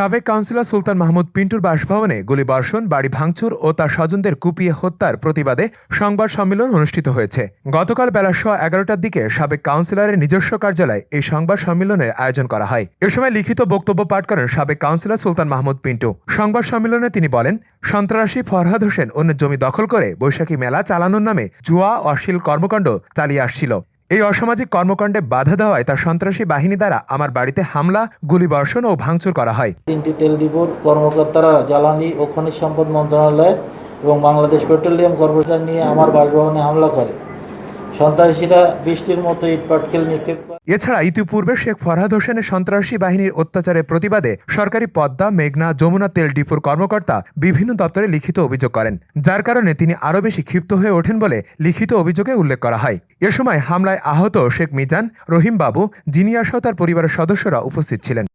সাবেক কাউন্সিলর সুলতান মাহমুদ পিন্টুর বাসভবনে গুলিবর্ষণ, বাড়ি ভাঙচুর ও তার স্বজনদের কুপিয়ে হত্যার প্রতিবাদে সংবাদ সম্মেলন অনুষ্ঠিত হয়েছে। গতকাল বেলা সোয়া এগারোটার দিকে সাবেক কাউন্সিলরের নিজস্ব কার্যালয়ে এই সংবাদ সম্মেলনের আয়োজন করা হয়। এ সময় লিখিত বক্তব্য পাঠ করেন সাবেক কাউন্সিলর সুলতান মাহমুদ পিন্টু। সংবাদ সম্মেলনে তিনি বলেন, সন্ত্রাসী ফরহাদ হোসেন অন্য জমি দখল করে বৈশাখী মেলা চালানোর নামে জুয়া অশ্লীল কর্মকাণ্ড চালিয়ে আসছিল। এই অসামাজিক কর্মকাণ্ডে বাধা দেওয়ায় তার সন্ত্রাসী বাহিনী দ্বারা আমার বাড়িতে হামলা, গুলিবর্ষণ ও ভাঙচুর করা হয়। তিনটি তেল ডিপোর কর্মকর্তারা জ্বালানি ও খনিজ সম্পদ মন্ত্রণালয় এবং বাংলাদেশ পেট্রোলিয়াম কর্পোরেশন নিয়ে আমার বাসভবনে হামলা করে। এছাড়া ইতিপূর্বে শেখ ফরহাদ হোসেনের সন্ত্রাসী বাহিনীর অত্যাচারের প্রতিবাদে সরকারি পদ্মা, মেঘনা, যমুনা, তেল ডিপোর কর্মকর্তা বিভিন্ন দপ্তরে লিখিত অভিযোগ করেন। যার কারণে তিনি আরও বেশি ক্ষিপ্ত হয়ে ওঠেন বলে লিখিত অভিযোগে উল্লেখ করা হয়। এ সময় হামলায় আহত শেখ মিজান, রহিম বাবু জিনিয়াসহ তার পরিবারের সদস্যরা উপস্থিত ছিলেন।